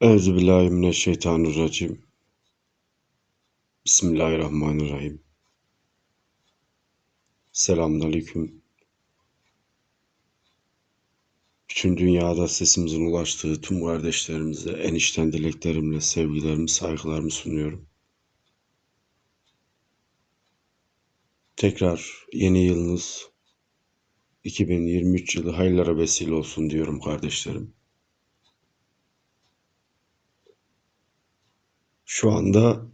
Euzubillahimineşşeytanirracim. Bismillahirrahmanirrahim. Selamünaleyküm. Bütün dünyada sesimizin ulaştığı tüm kardeşlerimize en içten dileklerimle sevgilerimi, saygılarımı sunuyorum. Tekrar yeni yılınız 2023 yılı hayırlara vesile olsun diyorum kardeşlerim. Şu anda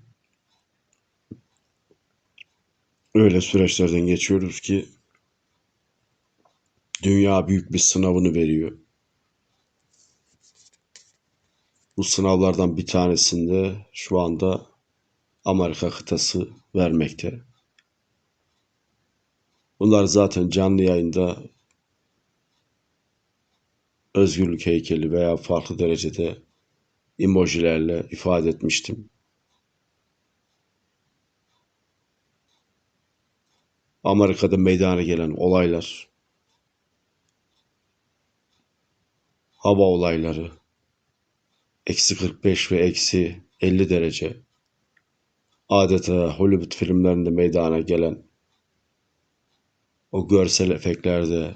öyle süreçlerden geçiyoruz ki dünya büyük bir sınavını veriyor. Bu sınavlardan bir tanesinde şu anda Amerika kıtası vermekte. Bunlar zaten canlı yayında özgürlük heykeli veya farklı derecede emojilerle ifade etmiştim. Amerika'da meydana gelen olaylar, hava olayları, eksi 45 ve eksi 50 derece, adeta Hollywood filmlerinde meydana gelen o görsel efektlerde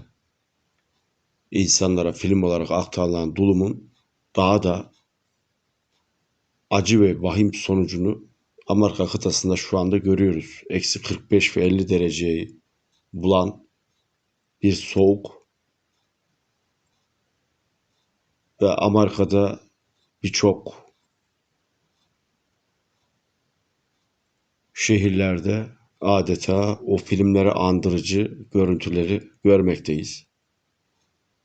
insanlara film olarak aktarılan dulumun daha da acı ve vahim sonucunu Amerika kıtasında şu anda görüyoruz. Eksi 45 ve 50 dereceyi bulan bir soğuk ve Amerika'da birçok şehirlerde adeta o filmlere andırıcı görüntüleri görmekteyiz.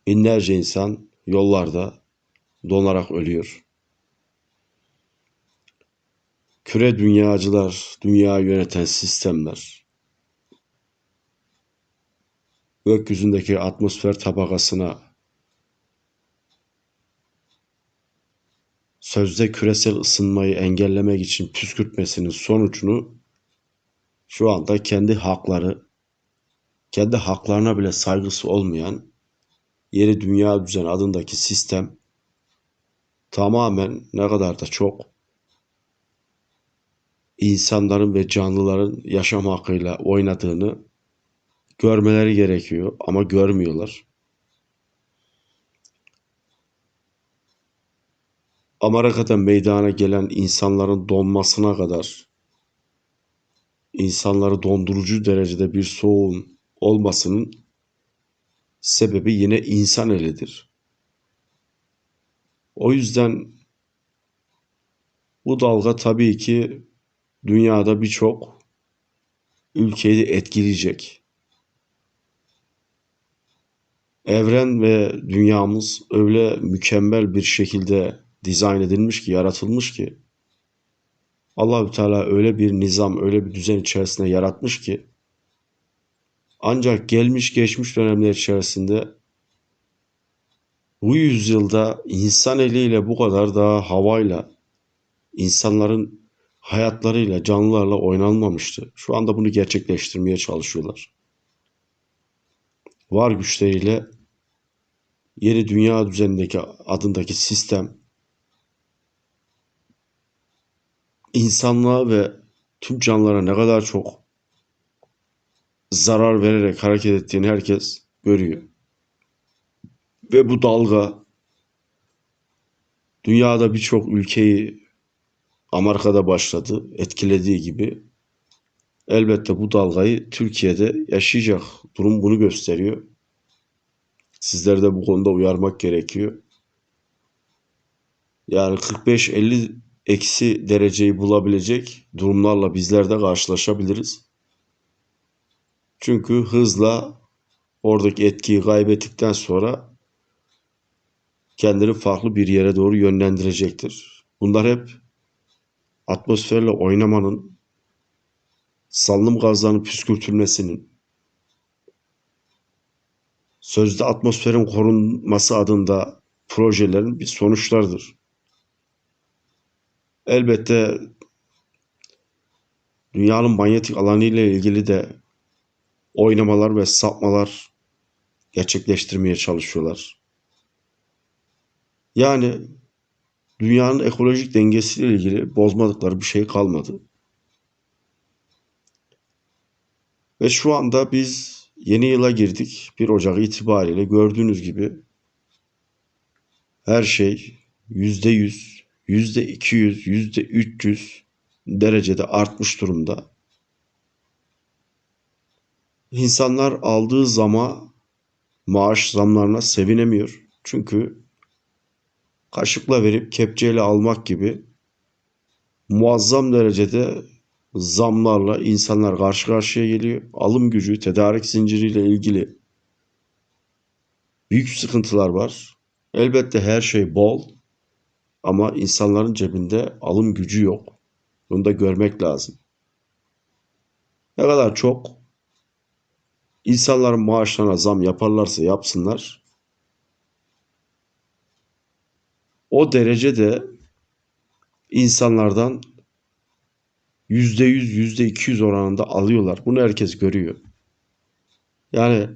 Binlerce insan yollarda donarak ölüyor. Küre dünyacılar, dünya yöneten sistemler, gökyüzündeki atmosfer tabakasına sözde küresel ısınmayı engellemek için püskürtmesinin sonucunu şu anda kendi hakları, kendi haklarına bile saygısı olmayan yeni dünya düzeni adındaki sistem tamamen ne kadar da çok insanların ve canlıların yaşam hakkıyla oynadığını görmeleri gerekiyor ama görmüyorlar. Amerika'da meydana gelen insanların donmasına kadar insanları dondurucu derecede bir soğuğun olmasının sebebi yine insan elidir. O yüzden bu dalga tabii ki dünyada birçok ülkeyi etkileyecek. Evren ve dünyamız öyle mükemmel bir şekilde dizayn edilmiş ki, yaratılmış ki Allahü Teala öyle bir nizam, öyle bir düzen içerisinde yaratmış ki ancak gelmiş geçmiş dönemler içerisinde bu yüzyılda insan eliyle bu kadar daha havayla insanların hayatlarıyla, canlılarla oynanmamıştı. Şu anda bunu gerçekleştirmeye çalışıyorlar. Var güçleriyle yeni dünya düzenindeki adındaki sistem insanlığa ve tüm canlılara ne kadar çok zarar vererek hareket ettiğini herkes görüyor. Ve bu dalga dünyada birçok ülkeyi Amerika'da başladı, etkilediği gibi elbette bu dalgayı Türkiye'de yaşayacak. Durum bunu gösteriyor. Sizleri de bu konuda uyarmak gerekiyor. Yani 45-50 eksi dereceyi bulabilecek durumlarla bizler de karşılaşabiliriz. Çünkü hızla oradaki etkiyi kaybettikten sonra kendini farklı bir yere doğru yönlendirecektir. Bunlar hep atmosferle oynamanın, salınım gazlarının püskürtülmesinin, sözde atmosferin korunması adında projelerin bir sonuçlardır. Elbette dünyanın manyetik alanı ile ilgili de oynamalar ve sapmalar gerçekleştirmeye çalışıyorlar. Yani dünyanın ekolojik dengesiyle ilgili bozmadıkları bir şey kalmadı. Ve şu anda biz yeni yıla girdik. 1 Ocak itibariyle gördüğünüz gibi her şey %100, %200, %300 derecede artmış durumda. İnsanlar aldığı zama maaş zamlarına sevinemiyor. Çünkü kaşıkla verip kepçeyle almak gibi muazzam derecede zamlarla insanlar karşı karşıya geliyor. Alım gücü, tedarik zinciriyle ilgili büyük sıkıntılar var. Elbette her şey bol ama insanların cebinde alım gücü yok. Bunu da görmek lazım. Ne kadar çok insanların maaşlarına zam yaparlarsa yapsınlar. O derecede insanlardan yüzde yüz, yüzde iki yüz oranında alıyorlar. Bunu herkes görüyor. Yani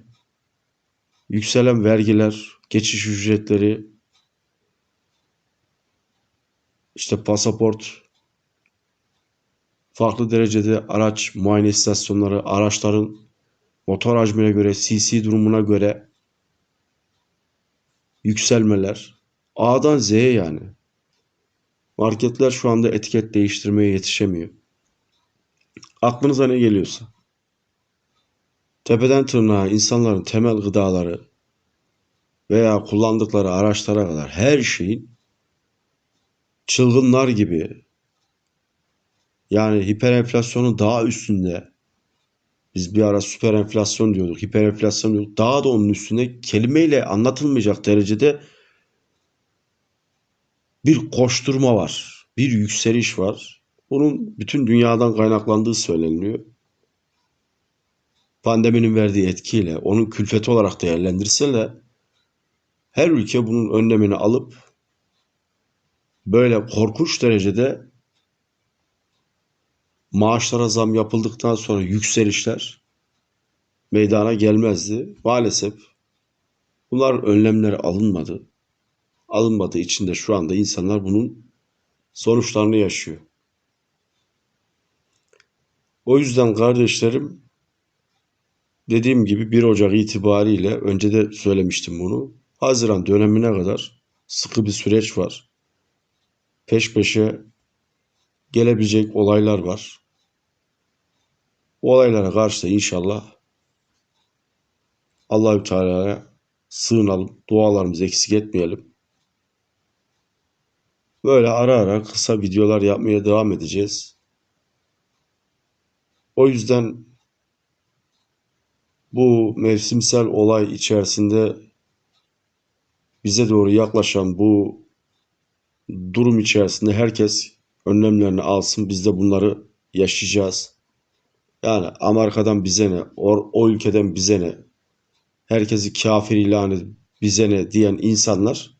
yükselen vergiler, geçiş ücretleri, işte pasaport, farklı derecede araç muayene istasyonları, araçların motor hacmine göre, CC durumuna göre yükselmeler. A'dan Z'ye yani. Marketler şu anda etiket değiştirmeye yetişemiyor. Aklınıza ne geliyorsa. Tepeden tırnağa insanların temel gıdaları veya kullandıkları araçlara kadar her şeyin çılgınlar gibi yani hiperenflasyonun daha üstünde biz bir ara süper enflasyon diyorduk, hiper enflasyon diyorduk. Daha da onun üstünde kelimeyle anlatılmayacak derecede bir koşturma var. Bir yükseliş var. Bunun bütün dünyadan kaynaklandığı söyleniliyor. Pandeminin verdiği etkiyle onun külfeti olarak değerlendirse de her ülke bunun önlemini alıp böyle korkunç derecede maaşlara zam yapıldıktan sonra yükselişler meydana gelmezdi. Maalesef bunlar önlemleri alınmadı. Alınmadığı için de şu anda insanlar bunun sonuçlarını yaşıyor. O yüzden kardeşlerim dediğim gibi 1 Ocak itibariyle önce de söylemiştim bunu. Haziran dönemine kadar sıkı bir süreç var. Peş peşe gelebilecek olaylar var. Bu olaylara karşı da inşallah Allahü Teala'ya sığınalım. Dualarımızı eksik etmeyelim. Böyle ara ara kısa videolar yapmaya devam edeceğiz. O yüzden bu mevsimsel olay içerisinde bize doğru yaklaşan bu durum içerisinde herkes önlemlerini alsın. Biz de bunları yaşayacağız. Yani Amerika'dan bize ne, o, o ülkeden bize ne, herkesi kafir ilan edip bize ne diyen insanlar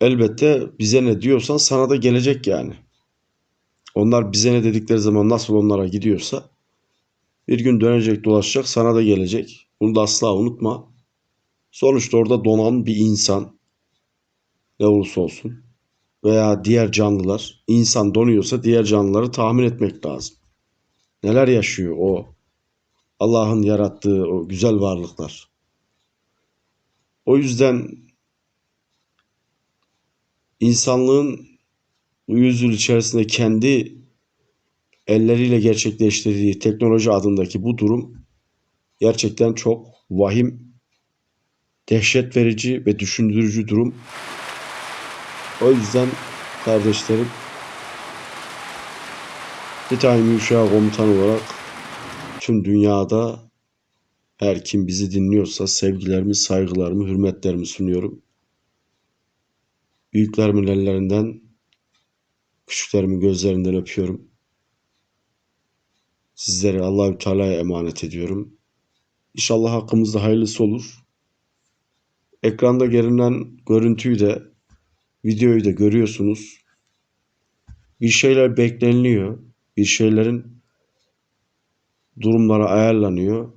elbette bize ne diyorsan sana da gelecek yani. Onlar bize ne dedikleri zaman nasıl onlara gidiyorsa bir gün dönecek dolaşacak sana da gelecek. Bunu da asla unutma. Sonuçta orada donan bir insan ne olursa olsun veya diğer canlılar insan donuyorsa diğer canlıları tahmin etmek lazım. Neler yaşıyor o Allah'ın yarattığı o güzel varlıklar. O yüzden insanlığın yüzyıl içerisinde kendi elleriyle gerçekleştirdiği teknoloji adındaki bu durum gerçekten çok vahim, dehşet verici ve düşündürücü durum. O yüzden kardeşlerim tane uşağı komutan olarak tüm dünyada her kim bizi dinliyorsa sevgilerimi, saygılarımı, hürmetlerimi sunuyorum. Büyüklerimin ellerinden, küçüklerimin gözlerinden öpüyorum. Sizleri Allahü Teala'ya emanet ediyorum. İnşallah hakkımızda hayırlısı olur. Ekranda görünen görüntüyü de videoyu da görüyorsunuz. Bir şeyler bekleniliyor. Bir şeylerin durumları ayarlanıyor.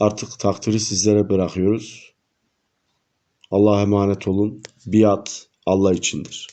Artık takdiri sizlere bırakıyoruz. Allah'a emanet olun. Biat Allah içindir.